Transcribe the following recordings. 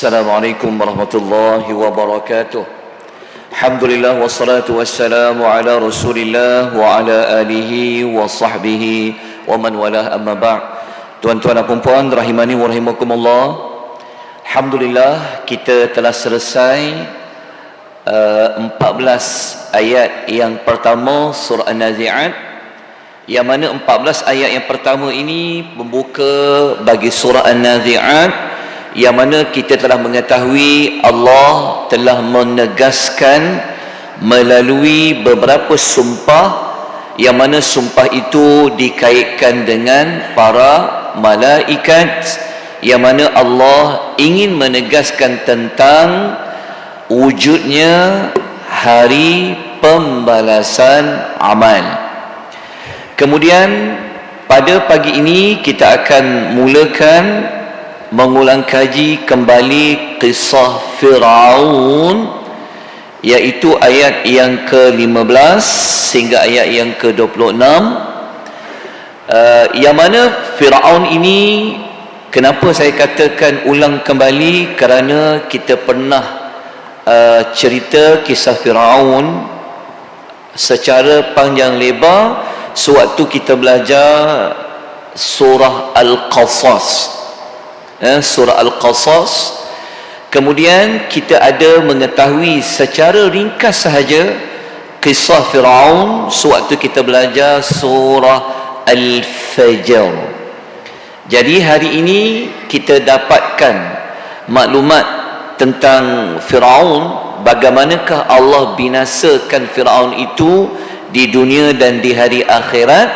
السلام عليكم ورحمة الله وبركاته الحمد لله والصلاة والسلام على رسول الله وعلى آله وصحبه ومن والاه أما بعد Tuan-tuan dan puan rahimani wa rahimakumullah Alhamdulillah kita telah selesai uh, 14 ayat yang pertama surah An-Nazi'at yang mana 14 ayat yang pertama ini membuka bagi surah An-Nazi'at yang mana kita telah mengetahui Allah telah menegaskan melalui beberapa sumpah yang mana sumpah itu dikaitkan dengan para malaikat yang mana Allah ingin menegaskan tentang wujudnya hari pembalasan amal. Kemudian pada pagi ini kita akan mulakan mengulang kaji kembali kisah Firaun iaitu ayat yang ke-15 sehingga ayat yang ke-26 uh, yang mana Firaun ini kenapa saya katakan ulang kembali? Kerana kita pernah uh, cerita kisah Firaun secara panjang lebar sewaktu kita belajar surah Al-Qasas. Eh, surah Al-Qasas. Kemudian kita ada mengetahui secara ringkas sahaja kisah Firaun sewaktu kita belajar surah Al-Fajr. Jadi hari ini kita dapatkan maklumat tentang Firaun bagaimanakah Allah binasakan Firaun itu di dunia dan di hari akhirat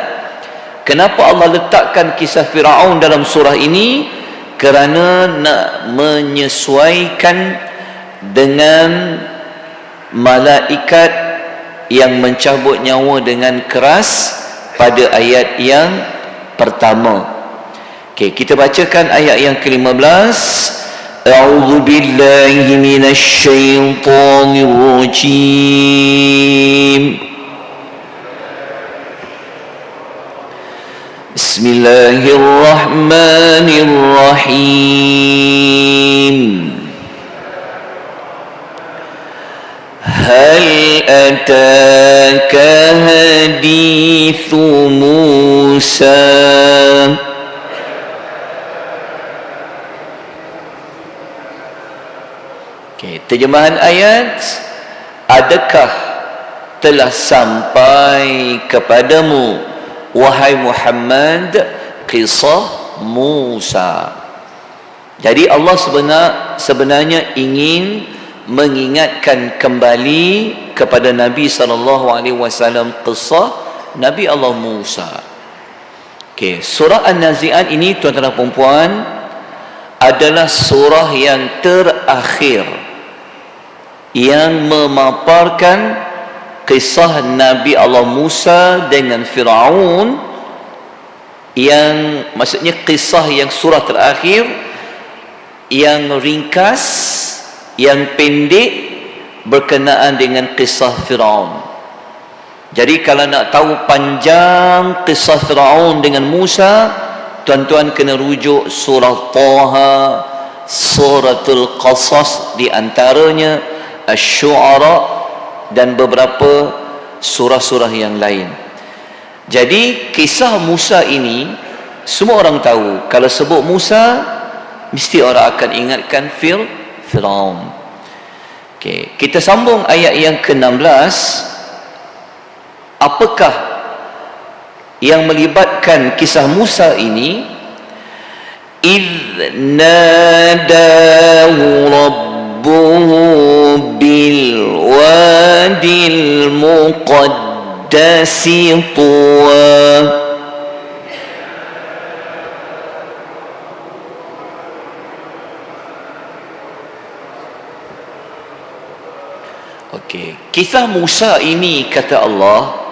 kenapa Allah letakkan kisah Firaun dalam surah ini kerana nak menyesuaikan dengan malaikat yang mencabut nyawa dengan keras pada ayat yang pertama. Okey, kita bacakan ayat yang ke-15. A'udzu billahi minasy syaithanir rajim. Bismillahirrahmanirrahim. هل أتاك حديث موسى okay, terjemahan ayat adakah telah sampai kepadamu Wahai Muhammad kisah Musa jadi Allah sebenar, sebenarnya ingin mengingatkan kembali kepada Nabi sallallahu alaihi wasallam kisah Nabi Allah Musa. Okey, surah An-Nazi'at ini tuan-tuan dan puan adalah surah yang terakhir yang memaparkan kisah Nabi Allah Musa dengan Firaun yang maksudnya kisah yang surah terakhir yang ringkas yang pendek berkenaan dengan kisah Firaun. Jadi kalau nak tahu panjang kisah Firaun dengan Musa, tuan-tuan kena rujuk surah Taha, suratul Qasas di antaranya, Asy-Syu'ara dan beberapa surah-surah yang lain. Jadi kisah Musa ini semua orang tahu. Kalau sebut Musa mesti orang akan ingatkan Firaun Firaun. Okey, kita sambung ayat yang ke-16. Apakah yang melibatkan kisah Musa ini? إذ ناداه ربه بالواد المقدس طوى Okey, kisah Musa ini kata Allah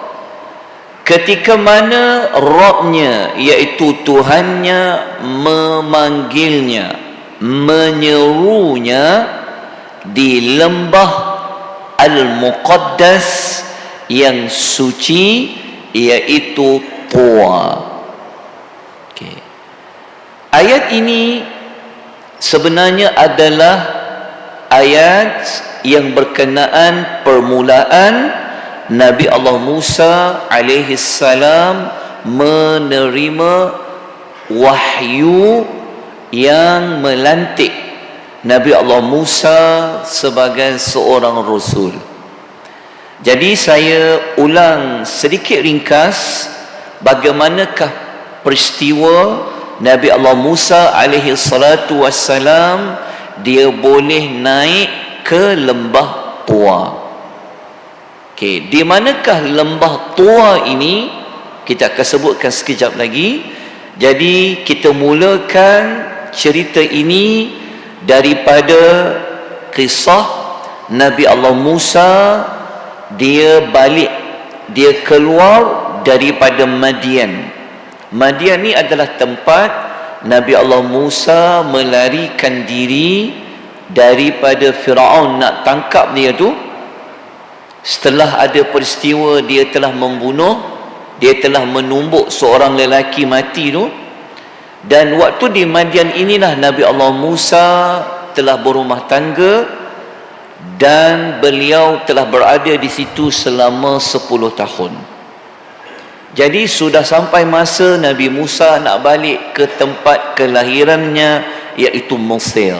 ketika mana Rabbnya iaitu Tuhannya memanggilnya menyerunya di lembah Al-Muqaddas yang suci iaitu Tua. Okey. Ayat ini sebenarnya adalah ayat yang berkenaan permulaan Nabi Allah Musa alaihi salam menerima wahyu yang melantik Nabi Allah Musa sebagai seorang rasul. Jadi saya ulang sedikit ringkas bagaimanakah peristiwa Nabi Allah Musa alaihi salatu wassalam dia boleh naik ke lembah tua. Okey, di manakah lembah tua ini? Kita akan sebutkan sekejap lagi. Jadi kita mulakan cerita ini daripada kisah Nabi Allah Musa dia balik dia keluar daripada Madian. Madian ni adalah tempat Nabi Allah Musa melarikan diri daripada Firaun nak tangkap dia tu. Setelah ada peristiwa dia telah membunuh dia telah menumbuk seorang lelaki mati tu dan waktu di Madian inilah Nabi Allah Musa telah berumah tangga dan beliau telah berada di situ selama 10 tahun. Jadi sudah sampai masa Nabi Musa nak balik ke tempat kelahirannya iaitu Mesir.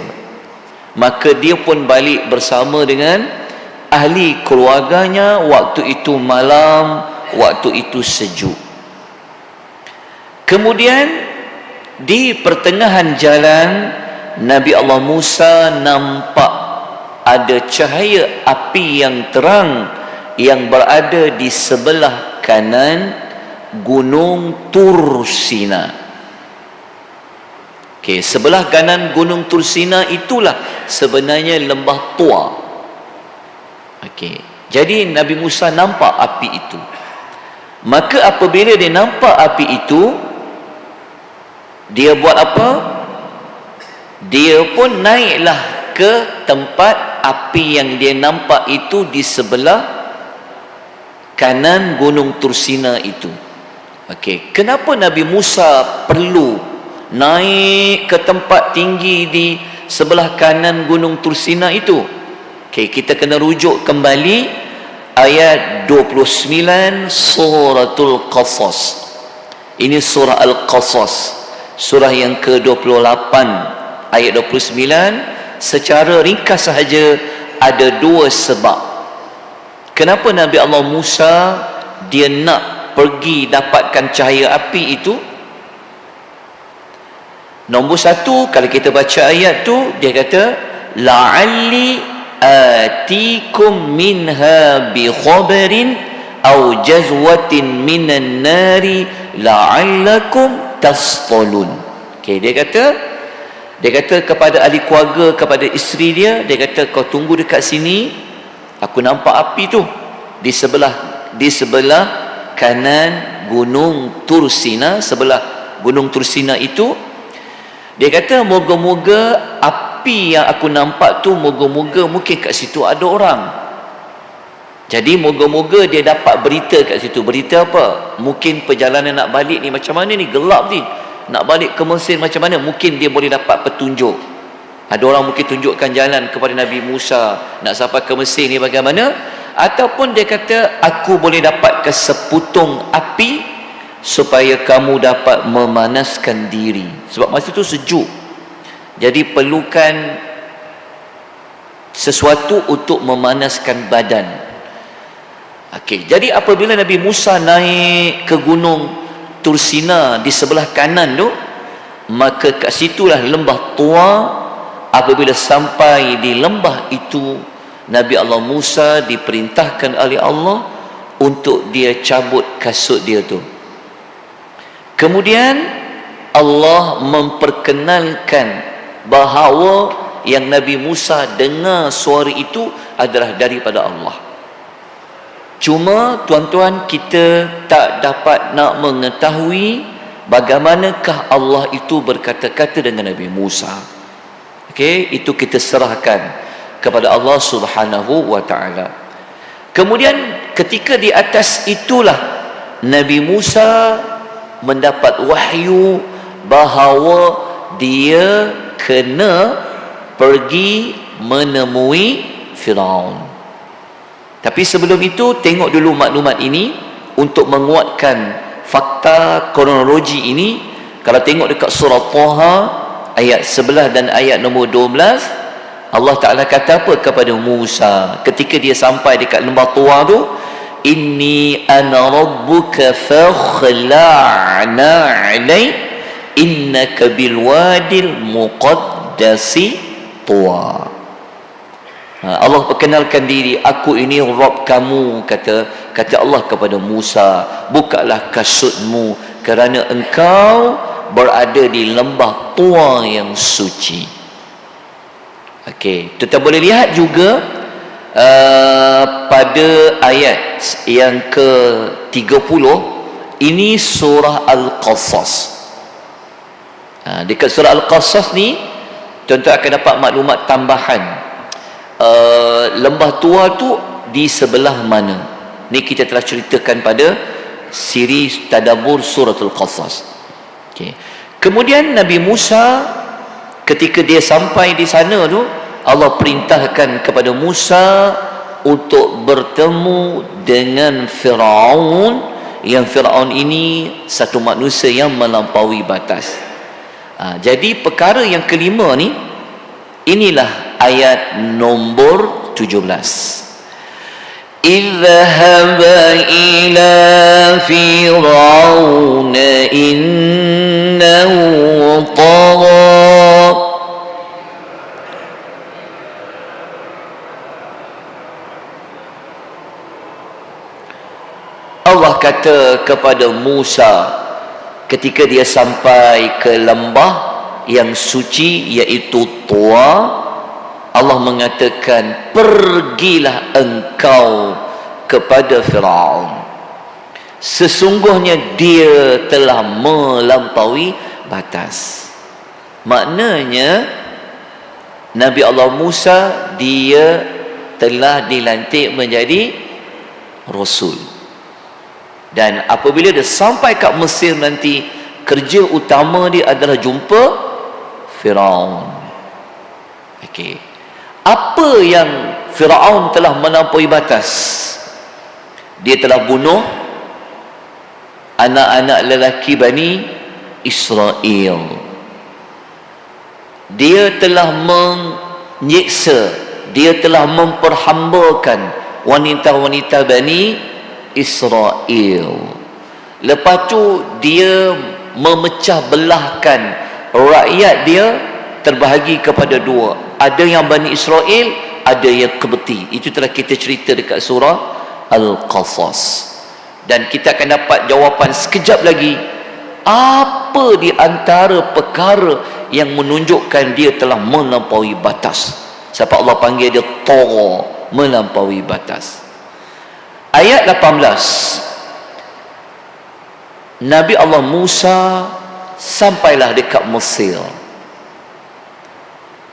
Maka dia pun balik bersama dengan ahli keluarganya waktu itu malam, waktu itu sejuk. Kemudian di pertengahan jalan Nabi Allah Musa nampak ada cahaya api yang terang yang berada di sebelah kanan gunung Tursina. Okey, sebelah kanan gunung Tursina itulah sebenarnya lembah tua. Okey. Jadi Nabi Musa nampak api itu. Maka apabila dia nampak api itu dia buat apa? Dia pun naiklah ke tempat api yang dia nampak itu di sebelah kanan gunung Tursina itu. Okey, kenapa Nabi Musa perlu naik ke tempat tinggi di sebelah kanan gunung Tursina itu? Okey, kita kena rujuk kembali ayat 29 suratul Qasas. Ini surah Al-Qasas. Surah yang ke-28 ayat 29 secara ringkas sahaja ada dua sebab. Kenapa Nabi Allah Musa dia nak pergi dapatkan cahaya api itu? Nombor satu kalau kita baca ayat tu dia kata la'alli atikum minha bi khabarin au jazwatin minan nari la'allakum tastalun okay, dia kata dia kata kepada ahli keluarga, kepada isteri dia, dia kata kau tunggu dekat sini. Aku nampak api tu di sebelah di sebelah kanan gunung Tursina, sebelah gunung Tursina itu. Dia kata moga-moga api yang aku nampak tu moga-moga mungkin kat situ ada orang. Jadi moga-moga dia dapat berita kat situ. Berita apa? Mungkin perjalanan nak balik ni macam mana ni? Gelap ni. Nak balik ke Mesir macam mana? Mungkin dia boleh dapat petunjuk. Ada orang mungkin tunjukkan jalan kepada Nabi Musa. Nak sampai ke Mesir ni bagaimana? Ataupun dia kata aku boleh dapat ke seputung api supaya kamu dapat memanaskan diri. Sebab masa itu sejuk. Jadi perlukan sesuatu untuk memanaskan badan okey jadi apabila Nabi Musa naik ke gunung Tursina di sebelah kanan tu maka kat situlah lembah tua. Apabila sampai di lembah itu Nabi Allah Musa diperintahkan oleh Allah untuk dia cabut kasut dia tu. Kemudian Allah memperkenalkan bahawa yang Nabi Musa dengar suara itu adalah daripada Allah Cuma tuan-tuan kita tak dapat nak mengetahui bagaimanakah Allah itu berkata-kata dengan Nabi Musa. Okey, itu kita serahkan kepada Allah Subhanahu wa taala. Kemudian ketika di atas itulah Nabi Musa mendapat wahyu bahawa dia kena pergi menemui Firaun. Tapi sebelum itu tengok dulu maklumat ini untuk menguatkan fakta kronologi ini. Kalau tengok dekat surah Taha ayat 11 dan ayat nombor 12 Allah Taala kata apa kepada Musa? Ketika dia sampai dekat lembah Tua tu inni ana rabbuka fakhla'na 'alai innaka bil wadil muqaddasi Tua Allah perkenalkan diri aku ini Rabb kamu kata kata Allah kepada Musa bukalah kasutmu kerana engkau berada di lembah tua yang suci. Okey kita boleh lihat juga uh, pada ayat yang ke 30 ini surah al-qasas. Ha, dekat surah al-qasas ni tuan-tuan akan dapat maklumat tambahan Uh, lembah tua tu di sebelah mana? Ni kita telah ceritakan pada siri tadabur suratul qasas. Okay. kemudian Nabi Musa ketika dia sampai di sana tu Allah perintahkan kepada Musa untuk bertemu dengan Firaun yang Firaun ini satu manusia yang melampaui batas. Ha, jadi perkara yang kelima ni inilah ayat nombor 17 اذهب إلى فرعون إنه طغى Allah kata kepada Musa ketika dia sampai ke lembah yang suci iaitu Tua Allah mengatakan pergilah engkau kepada Firaun. Sesungguhnya dia telah melampaui batas. Maknanya Nabi Allah Musa dia telah dilantik menjadi rasul. Dan apabila dia sampai kat Mesir nanti kerja utama dia adalah jumpa Firaun. Okey. Apa yang Firaun telah melampaui batas? Dia telah bunuh anak-anak lelaki Bani Israel. Dia telah menyiksa dia telah memperhambakan wanita-wanita Bani Israel. Lepas tu dia memecah belahkan rakyat dia terbahagi kepada dua. Ada yang Bani Israel ada yang kebeti. Itu telah kita cerita dekat surah Al-Qasas. Dan kita akan dapat jawapan sekejap lagi. Apa di antara perkara yang menunjukkan dia telah melampaui batas? Siapa Allah panggil dia? Toro melampaui batas. Ayat 18 Nabi Allah Musa sampailah dekat Mesir.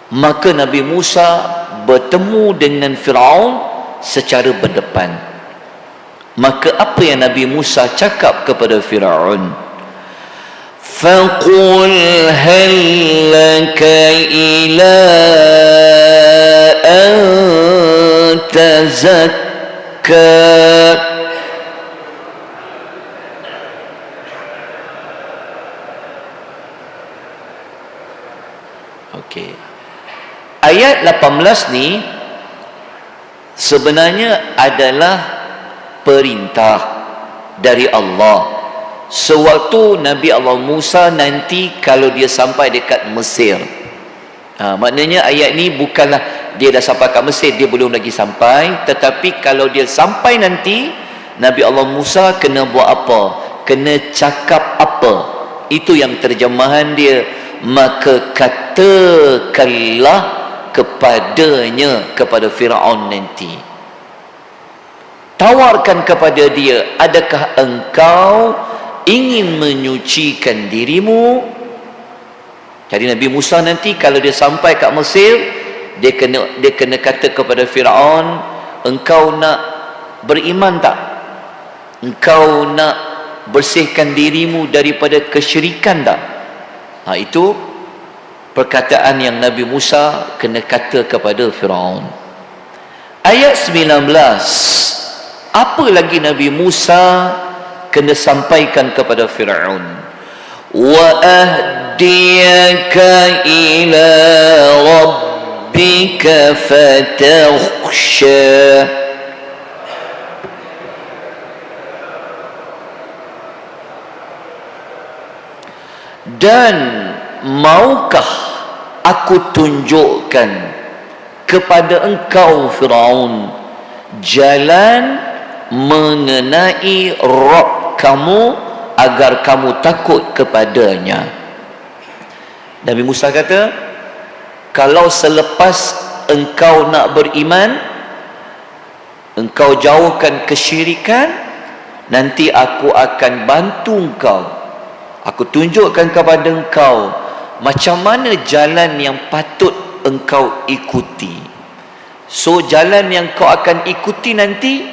Maka Nabi Musa bertemu dengan Firaun secara berdepan. Maka apa yang Nabi Musa cakap kepada Firaun? Faqul hal laka ila an tazakka ayat 18 ni sebenarnya adalah perintah dari Allah. Sewaktu Nabi Allah Musa nanti kalau dia sampai dekat Mesir. Ha, maknanya ayat ni bukanlah dia dah sampai kat Mesir dia belum lagi sampai. Tetapi kalau dia sampai nanti Nabi Allah Musa kena buat apa? Kena cakap apa? Itu yang terjemahan dia. Maka katakanlah kepadanya kepada Firaun nanti. Tawarkan kepada dia adakah engkau ingin menyucikan dirimu? Jadi Nabi Musa nanti kalau dia sampai kat Mesir dia kena dia kena kata kepada Firaun engkau nak beriman tak? Engkau nak bersihkan dirimu daripada kesyirikan tak? Ha itu perkataan yang Nabi Musa kena kata kepada Firaun. Ayat 19 apa lagi Nabi Musa kena sampaikan kepada Firaun? Wa ahdiyaka ila rabbika fatakhsha. Dan maukah aku tunjukkan kepada engkau Firaun jalan mengenai Rabb kamu agar kamu takut kepadanya. Nabi Musa kata kalau selepas engkau nak beriman engkau jauhkan kesyirikan nanti aku akan bantu engkau. Aku tunjukkan kepada engkau macam mana jalan yang patut engkau ikuti. So jalan yang kau akan ikuti nanti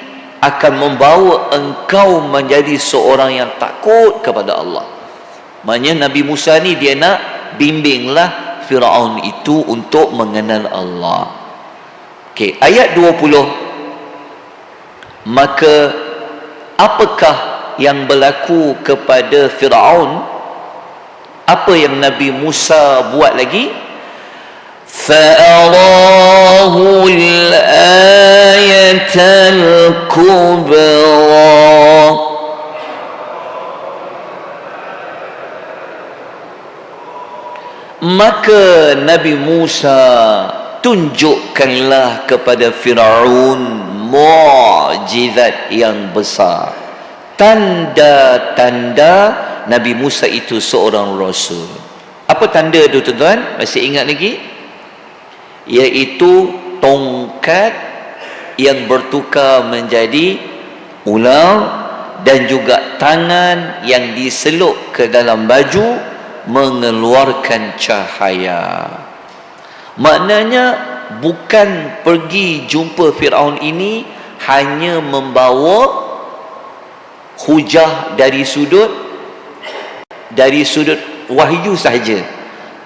akan membawa engkau menjadi seorang yang takut kepada Allah. Maknanya Nabi Musa ni dia nak bimbinglah Firaun itu untuk mengenal Allah. Okey, ayat 20 maka apakah yang berlaku kepada Firaun apa yang Nabi Musa buat lagi فَأَرَاهُ الْآيَةَ الْكُبْرَى Maka Nabi Musa tunjukkanlah kepada Firaun mukjizat yang besar tanda-tanda Nabi Musa itu seorang rasul. Apa tanda itu tuan-tuan? Masih ingat lagi? Iaitu tongkat yang bertukar menjadi ular dan juga tangan yang diseluk ke dalam baju mengeluarkan cahaya. Maknanya bukan pergi jumpa Firaun ini hanya membawa hujah dari sudut dari sudut wahyu sahaja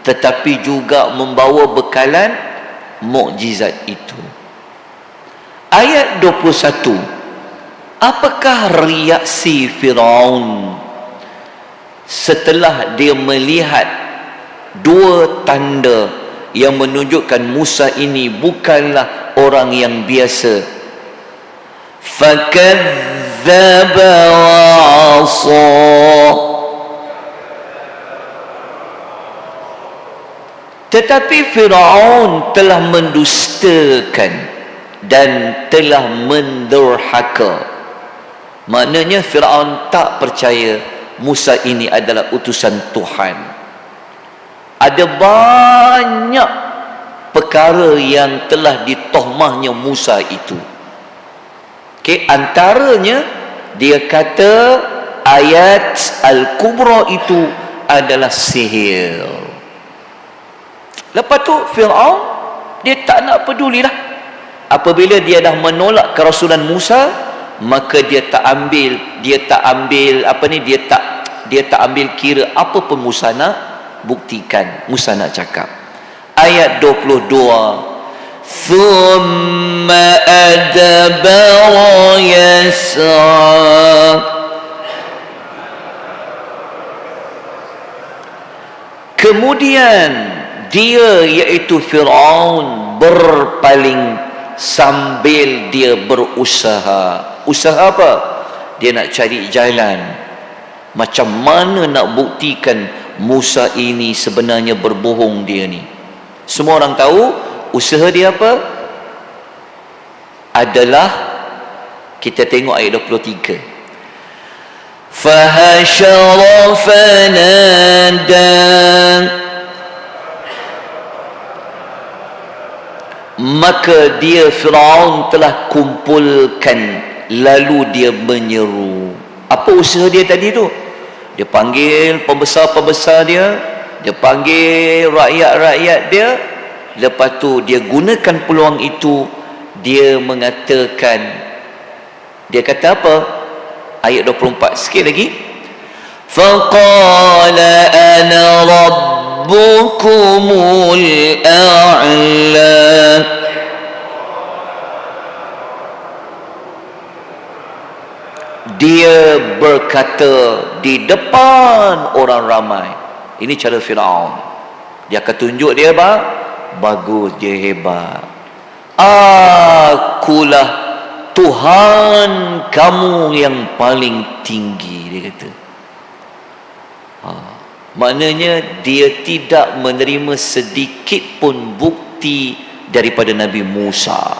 tetapi juga membawa bekalan mukjizat itu. Ayat 21 apakah reaksi Firaun setelah dia melihat dua tanda yang menunjukkan Musa ini bukanlah orang yang biasa? Fakadzaba wa Tetapi Firaun telah mendustakan dan telah mendurhaka. Maknanya Firaun tak percaya Musa ini adalah utusan Tuhan. Ada banyak perkara yang telah ditohmahnya Musa itu. Okay, antaranya dia kata ayat Al-Kubra itu adalah sihir Lepas tu Fir'aun dia tak nak pedulilah. Apabila dia dah menolak kerasulan Musa, maka dia tak ambil, dia tak ambil apa ni dia tak dia tak ambil kira apa pun Musa nak buktikan, Musa nak cakap. Ayat 22 ثم أدبر يسعى Kemudian dia iaitu Fir'aun berpaling sambil dia berusaha. Usaha apa? Dia nak cari jalan. Macam mana nak buktikan Musa ini sebenarnya berbohong dia ni. Semua orang tahu usaha dia apa adalah kita tengok ayat 23 fahashara fanada maka dia Firaun telah kumpulkan. Lalu dia menyeru. Apa usaha dia tadi tu? Dia panggil pembesar-pembesar dia. Dia panggil rakyat-rakyat dia. Lepas tu dia gunakan peluang itu. Dia mengatakan dia kata apa? Ayat 24 sikit lagi. Faqala ana rabbukumul a'la dia berkata di depan orang ramai. Ini cara Firaun. Dia akan tunjuk dia apa? Bagus dia hebat. Akulah Tuhan kamu yang paling tinggi dia kata. Ha. maknanya dia tidak menerima sedikit pun bukti daripada Nabi Musa.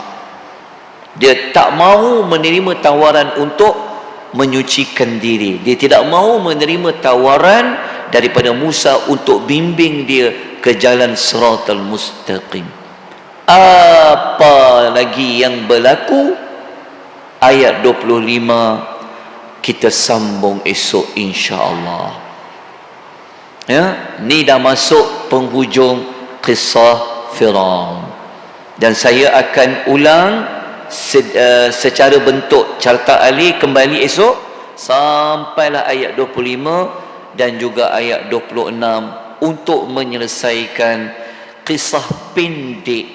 Dia tak mahu menerima tawaran untuk menyucikan diri. Dia tidak mahu menerima tawaran daripada Musa untuk bimbing dia ke jalan siratal mustaqim. Apa lagi yang berlaku? Ayat 25 kita sambung esok insya-Allah. Ya, ni dah masuk penghujung kisah Firaun. Dan saya akan ulang uh, secara bentuk carta ali kembali esok sampailah ayat 25 dan juga ayat 26 untuk menyelesaikan kisah pendek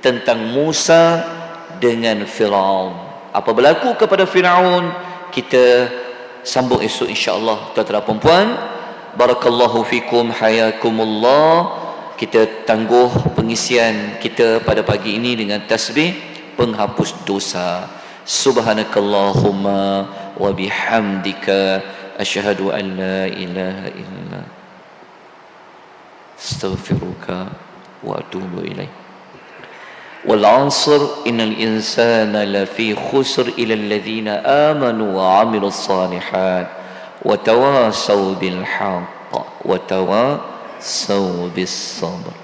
tentang Musa dengan Firaun. Apa berlaku kepada Firaun? Kita sambung esok insya-Allah tuan-tuan dan puan Barakallahu fikum hayakumullah. Kita tangguh pengisian kita pada pagi ini dengan tasbih penghapus dosa subhanakallahumma wa bihamdika asyhadu an la ilaha illa astaghfiruka wa atubu ilaik والعصر إن الإنسان لفي خسر إلى الذين آمنوا وعملوا الصالحات وتواصوا بالحق وتواصوا بالصبر